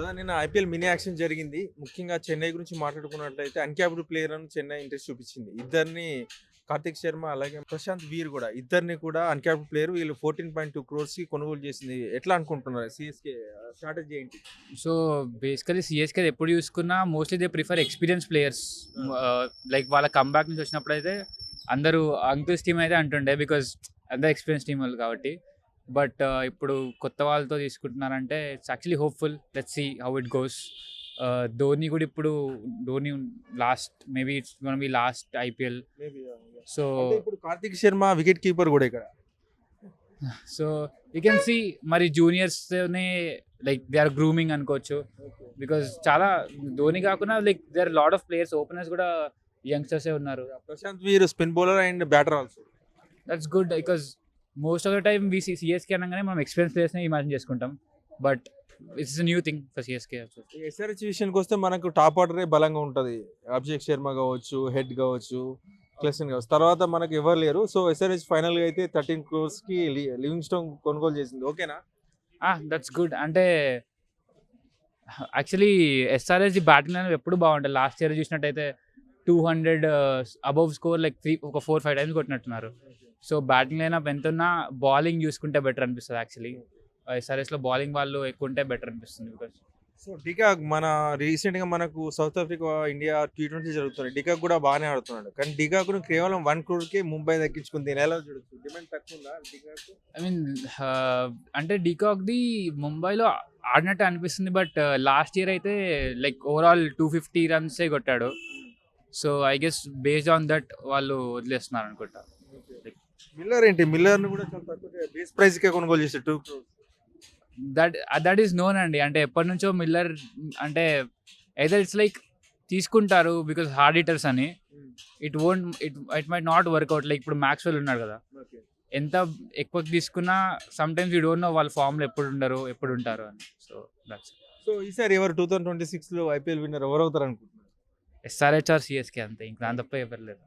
Brother నిన్న IPL mini action జరిగింది. ముఖ్యంగా చెన్నై గురించి మాట్లాడుకున్నట్లయితే అన్క్యాప్డ్ ప్లేయర్ అని చెన్నై ఇంట్రెస్ట్ చూపించింది. ఇద్దరిని కార్తిక్ శర్మ అలాగే ప్రశాంత్ వీర్ కూడా ఇద్దరిని కూడా అన్క్యాప్డ్ ప్లేయర్ వీళ్ళు ఫోర్టీన్ పాయింట్ టూ క్రోర్స్కి కొనుగోలు చేసింది. ఎట్లా అనుకుంటున్నారు? సిఎస్కే స్ట్రాటజీ ఏంటి? సో బేసికలీ సిఎస్కే ఎప్పుడు చూసుకున్నా mostly they prefer experience players like వాళ్ళ కంబ్యాక్ నుంచి వచ్చినప్పుడు అయితే అందరూ అంకుల్స్ టీమ్ అయితే అంటుండే బికాజ్ అందరూ ఎక్స్పీరియన్స్ టీం వాళ్ళు కాబట్టి. బట్ ఇప్పుడు కొత్త వాళ్ళతో తీసుకుంటున్నారంటే it's actually hopeful let's see how it goes Dhoni కూడా ఇప్పుడు Dhoni last maybe it's gonna be last IPL so ఇప్పుడు కార్తిక్ శర్మ వికెట్ కీపర్ కూడా ఇక్కడ. సో యూ కెన్ సీ మరి జూనియర్స్నే లైక్ దే ఆర్ గ్రూమింగ్ అనుకోవచ్చు. బికాజ్ చాలా ధోని కాకుండా like they are lot of players openers కూడా యంగ్స్టర్సే ఉన్నారు. Prashant Veer spin bowler and batter also that's good because most of the time we CSK అనగానే మనం ఎక్స్పీరియన్స్ ప్లేయర్స్నే ఇమాజిన్ చేసుకుంటాం. But it's new thing for CSK SRH విషయానికి వస్తే మనకు టాప్ ఆర్డరే బలంగా ఉంటుంది. అభిషేక్ శర్మ కావచ్చు హెడ్ కావచ్చు క్లెసన్ కావచ్చు. తర్వాత మనకు ఎవరు లేరు. సో ఎస్ఆర్హెచ్ ఫైనల్గా అయితే థర్టీన్ క్రోర్స్కి లివింగ్ స్టోన్ కొనుగోలు చేసింది. ఓకేనా దట్స్ గుడ్ అంటే యాక్చువల్లీ ఎస్ఆర్ఎస్ బ్యాటింగ్ లైన్ ఎప్పుడు బాగుంటుంది. లాస్ట్ ఇయర్ చూసినట్టయితే two hundred above score like three ఒక ఫోర్ ఫైవ్ టైమ్స్ కొట్టినట్టున్నారు. సో బ్యాటింగ్ లైన్ ఎంత ఉన్నా బౌలింగ్ చూసుకుంటే బెటర్ అనిపిస్తుంది యాక్చువల్లీ. ఎస్ఆర్ఎస్లో బౌలింగ్ వాళ్ళు ఎక్కువ ఉంటే బెటర్ అనిపిస్తుంది బికాస్ సో డికాక్ మన రీసెంట్గా మనకు South Africa India T twenty జరుగుతుంది డికాక్ కూడా బాగానే ఆడుతున్నాడు. కానీ డికాక్ కేవలం వన్ క్రోర్కి ముంబై దక్కించుకుంది. దీని ఎలా చూడొచ్చు డిమాండ్ తక్కువ ఉందా డికాక్? ఐ మీన్ అంటే డీకాక్ది ముంబైలో ఆడినట్టు అనిపిస్తుంది. బట్ లాస్ట్ ఇయర్ అయితే లైక్ ఓవరాల్ టూ ఫిఫ్టీ రన్సే కొట్టాడు. So I guess based on that వాళ్ళు వదిలేస్తున్నారు అనుకుంటా. మిల్లర్ ఏంటి? మిల్లర్ కూడా చాలా తక్కువ బేస్ ప్రైస్ కే కొనుగోలు చేశారు to that that is known అండి. అంటే ఎప్పటి నుంచో మిల్లర్ అంటే ఎదర్ ఇట్స్ లైక్ తీసుకుంటారు బికాస్ హార్డ్ హిటర్స్ అని. It won't it it might not work out like ఇప్పుడు మ్యాక్స్వెల్ ఉన్నాడు కదా. ఎంత ఎక్కువ తీసుకున్నా some times you don't know వాళ్ళ ఫామ్లో ఎప్పుడు ఉండరు ఎప్పుడు ఉంటారు అని. సో దట్స్ సో ఈసారి ఎవరు టూ థౌసండ్ ట్వంటీ సిక్స్లో ఐపీఎల్ విన్నర్ ఎవరు అవుతారు అనుకుంటున్నారు ఎస్ఆర్హెచ్ఆర్ సిఎస్కే అంతే. ఇంకా దాని తప్ప ఎవరు లేదు